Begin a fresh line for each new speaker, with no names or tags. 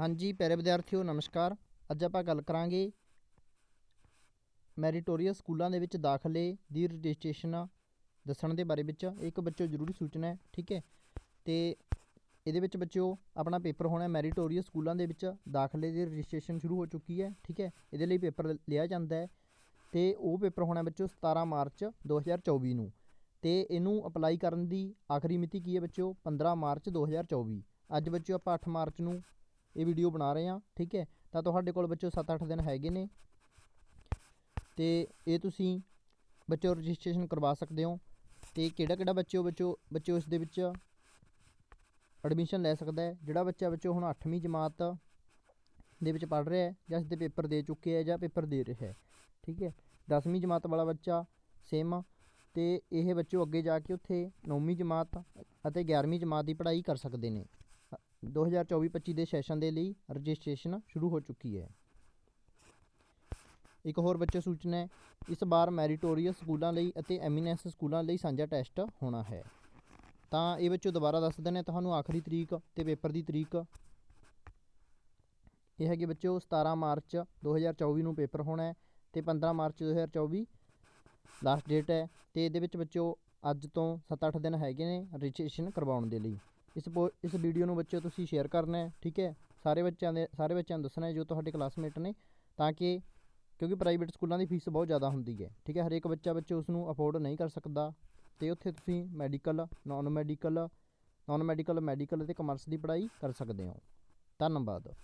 ਹਾਂਜੀ, ਪਿਆਰੇ ਵਿਦਿਆਰਥੀਓ, ਨਮਸਕਾਰ। ਅੱਜ ਆਪਾਂ ਗੱਲ ਕਰਾਂਗੇ ਮੈਰੀਟੋਰੀਅਸ ਸਕੂਲਾਂ ਦੇ ਵਿੱਚ ਦਾਖਲੇ ਦੀ ਰਜਿਸਟ੍ਰੇਸ਼ਨ ਦੱਸਣ ਦੇ ਬਾਰੇ ਵਿੱਚ। ਇੱਕ ਬੱਚੋ ਜ਼ਰੂਰੀ ਸੂਚਨਾ ਹੈ, ਠੀਕ ਹੈ? ਤੇ ਇਹਦੇ ਵਿੱਚ ਬੱਚਿਓ, ਆਪਣਾ ਪੇਪਰ ਹੋਣਾ ਮੈਰੀਟੋਰੀਅਸ ਸਕੂਲਾਂ ਦੇ ਵਿੱਚ ਦਾਖਲੇ ਦੀ ਰਜਿਸਟ੍ਰੇਸ਼ਨ ਸ਼ੁਰੂ ਹੋ ਚੁੱਕੀ ਹੈ, ਠੀਕ ਹੈ? ਇਹਦੇ ਲਈ ਪੇਪਰ ਲਿਆ ਜਾਂਦਾ ਹੈ ਤੇ ਉਹ ਪੇਪਰ ਹੋਣਾ ਬੱਚਿਓ 17 ਮਾਰਚ 2024 ਨੂੰ। ਤੇ ਇਹਨੂੰ ਅਪਲਾਈ ਕਰਨ ਦੀ ਆਖਰੀ ਮਿਤੀ ਕੀ ਹੈ ਬੱਚਿਓ? 15 ਮਾਰਚ 2024 ਅੱਜ ਬੱਚਿਓ, ਆਪਾਂ 8 ਮਾਰਚ ਨੂੰ ਇਹ ਵੀਡੀਓ ਬਣਾ ਰਹੇ ਹਾਂ, ਠੀਕ ਹੈ? ਤਾਂ ਤੁਹਾਡੇ ਕੋਲ ਬੱਚਿਓ 7-8 ਦਿਨ ਹੈਗੇ ਨੇ। ਤੇ ਇਹ ਤੁਸੀਂ ਬੱਚੋ ਰਜਿਸਟ੍ਰੇਸ਼ਨ ਕਰਵਾ ਸਕਦੇ ਹੋ। ਤੇ ਕਿਹੜਾ ਕਿਹੜਾ ਬੱਚਿਓ ਬੱਚਿਓ ਬੱਚਿਓ ਇਸ ਦੇ ਵਿੱਚ ਐਡਮਿਸ਼ਨ ਲੈ ਸਕਦਾ ਹੈ। ਜਿਹੜਾ ਬੱਚਾ ਬੱਚੋ ਹੁਣ 8ਵੀਂ ਜਮਾਤ ਦੇ ਵਿੱਚ ਪੜ੍ਹ ਰਿਹਾ ਹੈ ਜਾਂ ਇਸ ਦੇ ਪੇਪਰ ਦੇ ਚੁੱਕੇ ਹੈ ਜਾਂ ਪੇਪਰ ਦੇ ਰਿਹਾ ਹੈ, ਠੀਕ ਹੈ? 10ਵੀਂ ਜਮਾਤ ਵਾਲਾ ਬੱਚਾ ਸੇਮ ਤੇ ਇਹ ਬੱਚੋ ਅੱਗੇ ਜਾ ਕੇ ਉੱਥੇ 9ਵੀਂ ਜਮਾਤ ਅਤੇ 11ਵੀਂ ਜਮਾਤ ਦੀ ਪੜ੍ਹਾਈ ਕਰ ਸਕਦੇ ਨੇ। 2024-25 ਦੇ ਸੈਸ਼ਨ ਦੇ ਲਈ ਰਜਿਸਟ੍ਰੇਸ਼ਨ ਸ਼ੁਰੂ ਹੋ ਚੁੱਕੀ ਹੈ। ਇੱਕ ਹੋਰ ਬੱਚੇ ਸੂਚਨਾ ਹੈ, ਇਸ ਵਾਰ ਮੈਰੀਟੋਰੀਅਸ ਸਕੂਲਾਂ ਲਈ ਅਤੇ ਐਮੀਨੈਂਸ ਸਕੂਲਾਂ ਲਈ ਸਾਂਝਾ ਟੈਸਟ ਹੋਣਾ ਹੈ। ਤਾਂ ਇਹ ਬੱਚੋ ਦੁਬਾਰਾ ਦੱਸ ਦਿੰਦੇ ਹਾਂ ਤੁਹਾਨੂੰ ਆਖਰੀ ਤਰੀਕ ਤੇ ਪੇਪਰ ਦੀ ਤਰੀਕ। ਇਹ ਹੈਗੀ ਬੱਚੋ 17 ਮਾਰਚ 2024 ਨੂੰ ਪੇਪਰ ਹੋਣਾ ਹੈ ਤੇ 15 ਮਾਰਚ 2024 ਲਾਸਟ ਡੇਟ ਹੈ ਤੇ ਇਹਦੇ ਵਿੱਚ ਬੱਚੋ ਅੱਜ ਤੋਂ 7-8 ਦਿਨ ਹੈਗੇ ਨੇ ਰਜਿਸਟ੍ਰੇਸ਼ਨ ਕਰਵਾਉਣ ਦੇ ਲਈ। ਇਸ ਪੋ- ਇਸ ਵੀਡੀਓ ਨੂੰ ਬੱਚਿਓ ਤੁਸੀਂ ਸ਼ੇਅਰ ਕਰਨਾ ਹੈ, ਠੀਕ ਹੈ? ਸਾਰੇ ਬੱਚਿਆਂ ਦੇ, ਸਾਰੇ ਬੱਚਿਆਂ ਨੂੰ ਦੱਸਣਾ ਹੈ ਜੋ ਤੁਹਾਡੇ ਕਲਾਸਮੇਟ ਨੇ, ਤਾਂ ਕਿ, ਕਿਉਂਕਿ ਪ੍ਰਾਈਵੇਟ ਸਕੂਲਾਂ ਦੀ ਫੀਸ ਬਹੁਤ ਜ਼ਿਆਦਾ ਹੁੰਦੀ ਹੈ, ਠੀਕ ਹੈ? ਹਰੇਕ ਬੱਚਾ ਬੱਚੇ ਉਸ ਨੂੰ ਅਫੋਰਡ ਨਹੀਂ ਕਰ ਸਕਦਾ, ਤੇ ਉੱਥੇ ਤੁਸੀਂ medical non medical non medical medical ਅਤੇ ਕਮਰਸ ਦੀ ਪੜ੍ਹਾਈ ਕਰ ਸਕਦੇ ਹੋ। ਧੰਨਵਾਦ।